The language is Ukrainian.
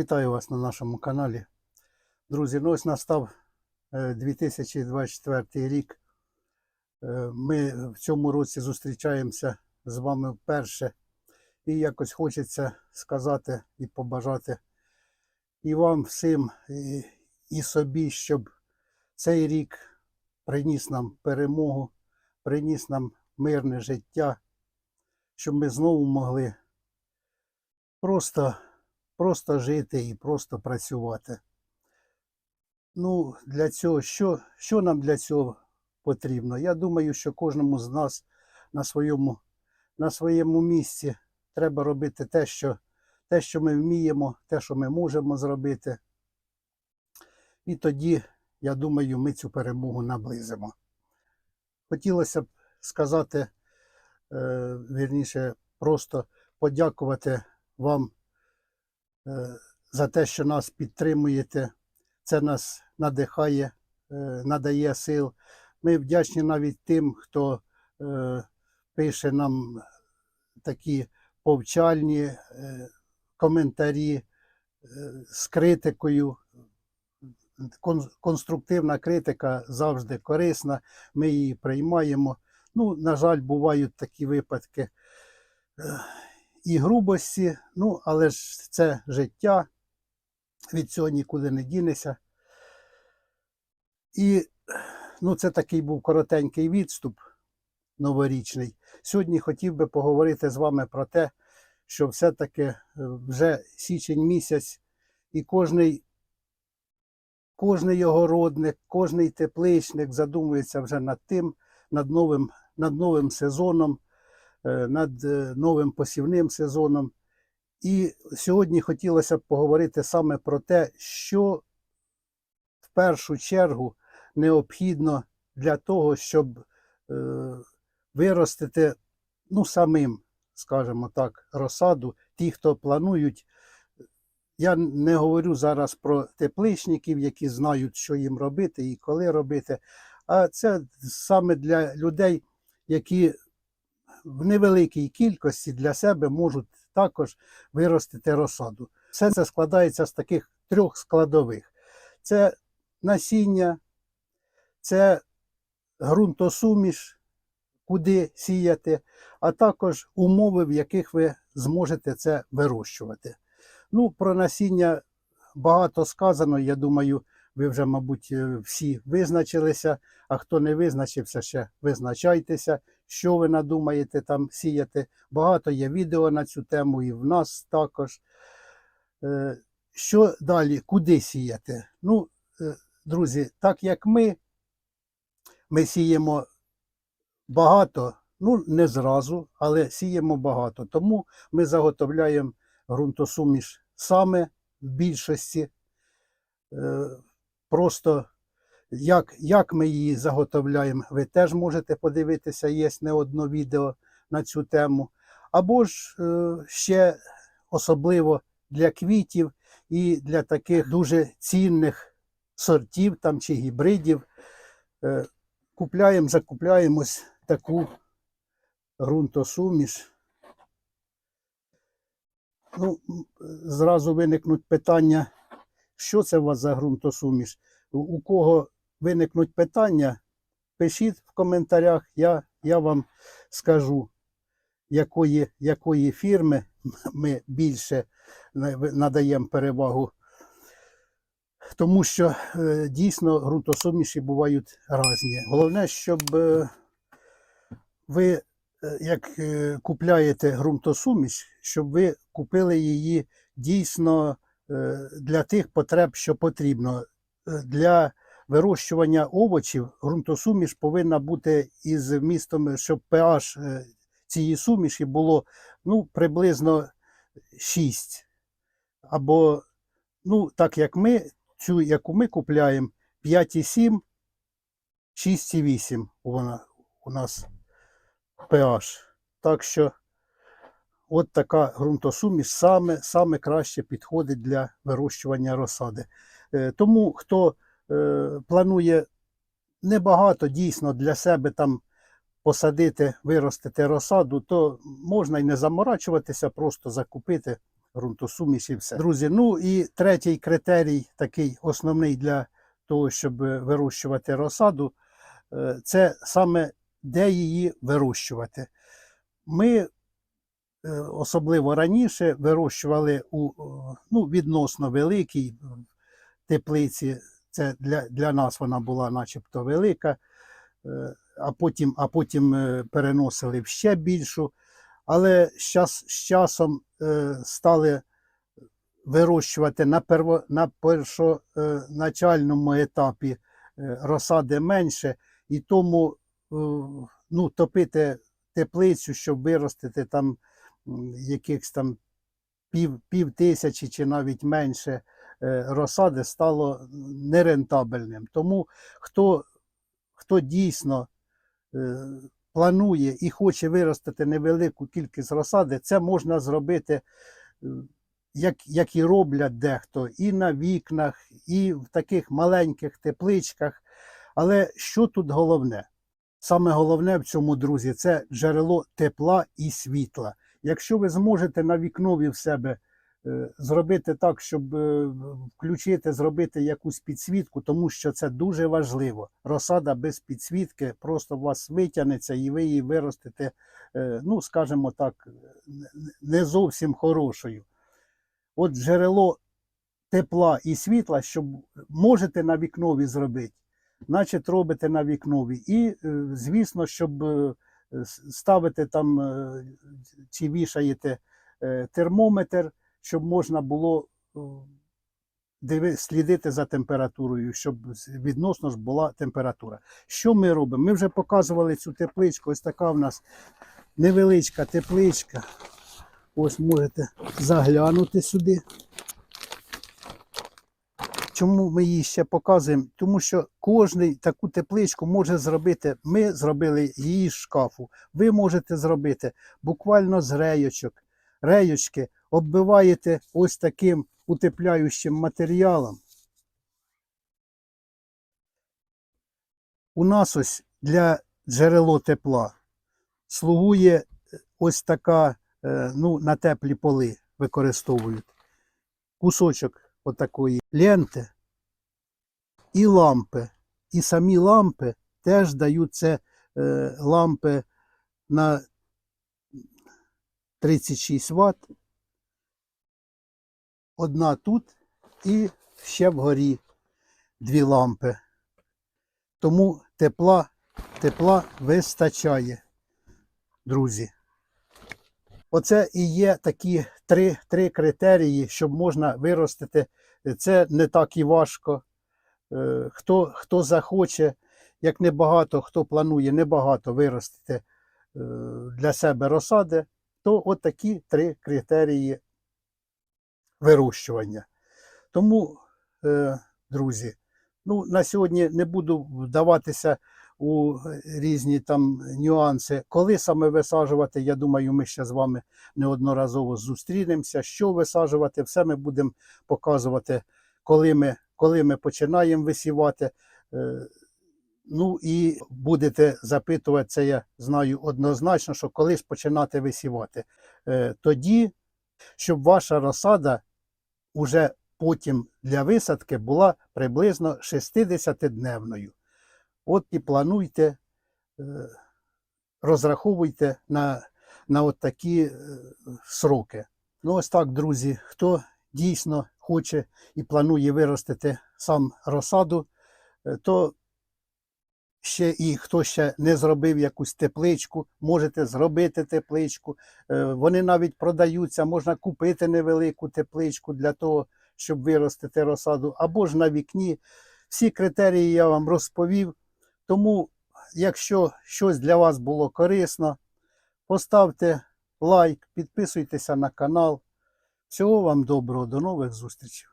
Вітаю вас на нашому каналі. Друзі, ну ось настав е, 2024 рік. Е, Ми в цьому році зустрічаємося з вами вперше. І якось хочеться сказати і побажати і вам всім, і собі, щоб цей рік приніс нам перемогу, приніс нам мирне життя, щоб ми знову могли просто просто жити і просто працювати. Ну, для цього, що, що нам для цього потрібно? Я думаю, що кожному з нас на своєму, на своєму місці треба робити те, що, те, що ми вміємо, те, що ми можемо зробити. І тоді, я думаю, ми цю перемогу наблизимо. Хотілося б сказати, е, вірніше, просто подякувати вам за те, що нас підтримуєте. Це нас надихає, е, надає сил. Ми вдячні навіть тим, хто е, пише нам такі повчальні е, коментарі е, з критикою. Конструктивна критика завжди корисна, ми її приймаємо. Ну, на жаль, бувають такі випадки е, і грубості, ну, але ж це життя, від цього нікуди не дінешся. І ну, це такий був коротенький відступ новорічний. Сьогодні хотів би поговорити з вами про те, що все-таки е, вже січень місяць, і кожний, кожний огородник, кожний тепличник задумується вже над тим, над новим, над новим сезоном, над е, новим посівним сезоном. І сьогодні хотілося б поговорити саме про те, що в першу чергу необхідно для того, щоб е, виростити ну, самим, скажімо так, розсаду, ті, хто планують. Я не говорю зараз про тепличників, які знають, що їм робити і коли робити. А це саме для людей, які в невеликій кількості для себе можуть також виростити розсаду. Все це складається з таких трьох складових: це насіння, це ґрунтосуміш, куди сіяти, а також умови, в яких ви зможете це вирощувати. Ну, про насіння багато сказано. Я думаю, ви вже, мабуть, е, всі визначилися. А хто не визначився, ще визначайтеся, що ви надумаєте там сіяти. Багато є відео на цю тему, і в нас також. Е, Що далі? Куди сіяти? Ну, е, друзі, так як ми, ми сіємо багато, ну не зразу, але сіємо багато. Тому ми заготовляємо ґрунтосуміш саме в більшості. Просто як, як ми її заготовляємо, ви теж можете подивитися, є не одно відео на цю тему. Або ж е, ще особливо для квітів і для таких дуже цінних сортів там, чи гібридів. Е, купляємо, закупляємось таку ґрунтосуміш. Ну, зразу виникнуть питання, що це у вас за ґрунтосуміш? У- кого виникнуть питання, пишіть в коментарях, я, я вам скажу, якої, якої фірми ми більше надаємо перевагу. Тому що е, дійсно ґрунтосуміші бувають різні. Головне, щоб е, ви, е, як купляєте ґрунтосуміш, щоб ви купили її дійсно для тих потреб, що потрібно. Е, Для вирощування овочів ґрунтосуміш повинна бути із вмістом, щоб pH е, цієї суміші було ну, приблизно 6. Або, ну, так як ми, цю, яку ми купляємо, 5,7, 6,8 вона у нас pH. Так що от така ґрунтосуміш саме, саме краще підходить для вирощування розсади. Е, Тому хто е, планує небагато дійсно для себе там посадити, виростити розсаду, то можна і не заморачуватися, просто закупити ґрунтосуміш і все. Друзі, ну і третій критерій, такий основний для того, щоб вирощувати розсаду, е, це саме де її вирощувати. Ми особливо раніше вирощували у е, ну, відносно великій е, теплиці. Це для, для нас вона була начебто велика, е, а потім, а потім е, переносили в ще більшу. Але з, часом е, стали вирощувати на, перво, на першоначальному етапі е, розсади менше, і тому е, ну, топити теплицю, щоб виростити там якихось там пів, пів тисячі чи навіть менше е, розсади стало нерентабельним. Тому хто, хто дійсно е, планує і хоче виростити невелику кількість розсади, це можна зробити, е, як, як і роблять дехто, і на вікнах, і в таких маленьких тепличках. Але що тут головне? Саме головне в цьому, друзі, це джерело тепла і світла. Якщо ви зможете на вікнові в себе е, зробити так, щоб е, включити, зробити якусь підсвітку, тому що це дуже важливо. Розсада без підсвітки просто у вас витягнеться і ви її виростете, е, ну, скажімо так, не зовсім хорошою. От джерело тепла і світла, щоб можете на вікнові зробити, значить робите на вікнові. І, звісно, щоб е, с- ставити там е, чи вішаєте е, термометр, щоб можна було слідити за температурою, щоб відносно ж була температура. Що ми робимо? Ми вже показували цю тепличку. Ось така в нас невеличка тепличка. Ось можете заглянути сюди. Чому ми її ще показуємо? Тому що кожний таку тепличку може зробити. Ми зробили її з шкафу. Ви можете зробити буквально з рейочок. Рейочки оббиваєте ось таким утепляючим матеріалом. У нас ось для джерело тепла слугує е, ось така, е, ну, на теплі поли використовують. Кусочок отакої ленти і лампи. І самі лампи теж дають це е, лампи на 36 Вт. Одна тут і ще вгорі дві лампи. Тому тепла, тепла вистачає, друзі. Оце і є такі три, три критерії, щоб можна виростити. Це не так і важко. Е, Хто, хто захоче, як небагато, хто планує небагато виростити е, для себе розсади, то от такі три критерії вирощування. Тому, е, друзі, ну, на сьогодні не буду вдаватися у різні там нюанси. Коли саме висаджувати, я думаю, ми ще з вами неодноразово зустрінемося. Що висаджувати, все ми будемо показувати, коли ми, коли ми починаємо висівати. Е, Ну і будете запитувати, це я знаю однозначно, що коли ж починати висівати. Е, Тоді, щоб ваша розсада уже потім для висадки була приблизно 60-дневною. От і плануйте, е, розраховуйте на, на от такі е, сроки. Ну, ось так, друзі, хто дійсно хоче і планує виростити сам розсаду, е, то ще і хто ще не зробив якусь тепличку, можете зробити тепличку. Вони навіть продаються, можна купити невелику тепличку для того, щоб виростити розсаду, або ж на вікні. Всі критерії я вам розповів. Тому, якщо щось для вас було корисно, поставте лайк, підписуйтеся на канал. Всього вам доброго, до нових зустрічей.